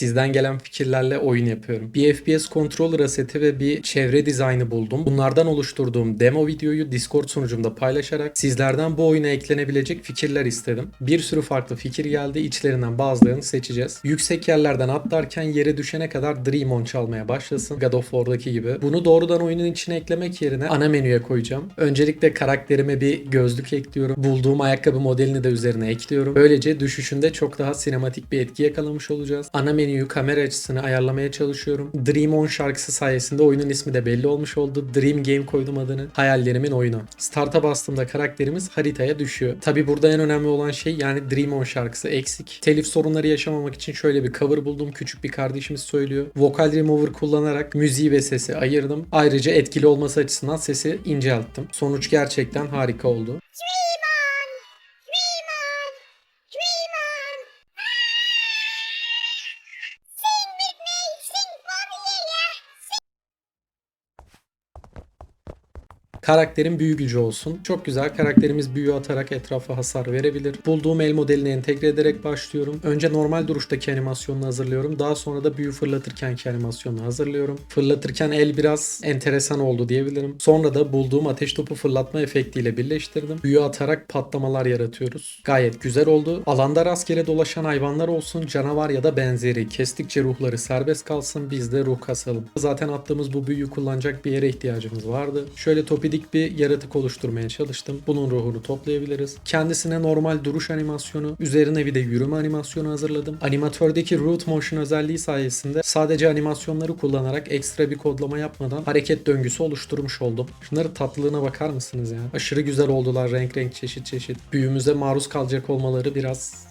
Sizden gelen fikirlerle oyun yapıyorum. Bir FPS controller aseti ve bir çevre dizaynı buldum. Bunlardan oluşturduğum demo videoyu Discord sunucumda paylaşarak sizlerden bu oyuna eklenebilecek fikirler istedim. Bir sürü farklı fikir geldi. İçlerinden bazılarını seçeceğiz. Yüksek yerlerden atlarken yere düşene kadar Dream On çalmaya başlasın. God of War'daki gibi. Bunu doğrudan oyunun içine eklemek yerine ana menüye koyacağım. Öncelikle karakterime bir gözlük ekliyorum. Bulduğum ayakkabı modelini de üzerine ekliyorum. Böylece düşüşünde çok daha sinematik bir etki yakalamış olacağız. Ana menüyü kamera açısını ayarlamaya çalışıyorum. Dream On şarkısı sayesinde oyunun ismi de belli olmuş oldu. Dream Game koydum adını. Hayallerimin oyunu. Start'a bastığımda karakterimiz haritaya düşüyor. Tabi burada en önemli olan şey yani Dream On şarkısı eksik. Telif sorunları yaşamamak için şöyle bir cover buldum. Küçük bir kardeşimiz söylüyor. Vocal Remover kullanarak müziği ve sesi ayırdım. Ayrıca etkili olması açısından sesi incelttim. Sonuç gerçekten harika oldu. Karakterin büyü gücü olsun. Çok güzel. Karakterimiz büyü atarak etrafa hasar verebilir. Bulduğum el modelini entegre ederek başlıyorum. Önce normal duruştaki animasyonunu hazırlıyorum. Daha sonra da büyü fırlatırkenki animasyonunu hazırlıyorum. Fırlatırken el biraz enteresan oldu diyebilirim. Sonra da bulduğum ateş topu fırlatma efektiyle birleştirdim. Büyü atarak patlamalar yaratıyoruz. Gayet güzel oldu. Alanda rastgele dolaşan hayvanlar olsun, canavar ya da benzeri. Kestikçe ruhları serbest kalsın. Biz de ruh kasalım. Zaten attığımız bu büyüyü kullanacak bir yere ihtiyacımız vardı. Şöyle topidik bir yaratık oluşturmaya çalıştım. Bunun ruhunu toplayabiliriz. Kendisine normal duruş animasyonu, üzerine bir de yürüme animasyonu hazırladım. Animatördeki root motion özelliği sayesinde sadece animasyonları kullanarak ekstra bir kodlama yapmadan hareket döngüsü oluşturmuş oldum. Şunların tatlılığına bakar mısınız ya? Aşırı güzel oldular renk renk çeşit çeşit. Büyümüze maruz kalacak olmaları biraz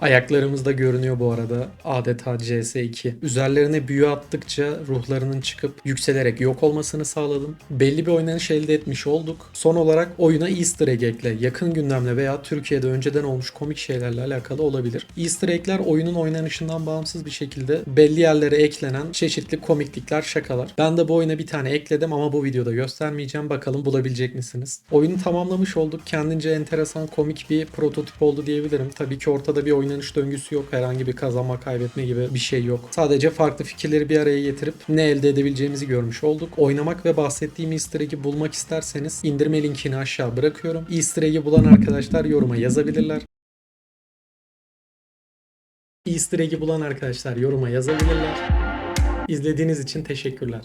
Ayaklarımız da görünüyor bu arada. Adeta CS2. Üzerlerine büyü attıkça ruhlarının çıkıp yükselerek yok olmasını sağladım. Belli bir oynanış elde etmiş olduk. Son olarak oyuna Easter egg ekle. Yakın gündemle veya Türkiye'de önceden olmuş komik şeylerle alakalı olabilir. Easter egg'ler oyunun oynanışından bağımsız bir şekilde belli yerlere eklenen çeşitli komiklikler, şakalar. Ben de bu oyuna bir tane ekledim ama bu videoda göstermeyeceğim. Bakalım bulabilecek misiniz? Oyunu tamamlamış olduk. Kendince enteresan, komik bir prototip oldu diyebilirim. Tabii ki ortada bir oynanış döngüsü yok. Herhangi bir kazanma, kaybetme gibi bir şey yok. Sadece farklı fikirleri bir araya getirip ne elde edebileceğimizi görmüş olduk. Oynamak ve bahsettiğim Easter egg'i bulmak isterseniz indirme linkini aşağı bırakıyorum. Easter egg'i bulan arkadaşlar yoruma yazabilirler. Easter egg'i bulan arkadaşlar yoruma yazabilirler. İzlediğiniz için teşekkürler.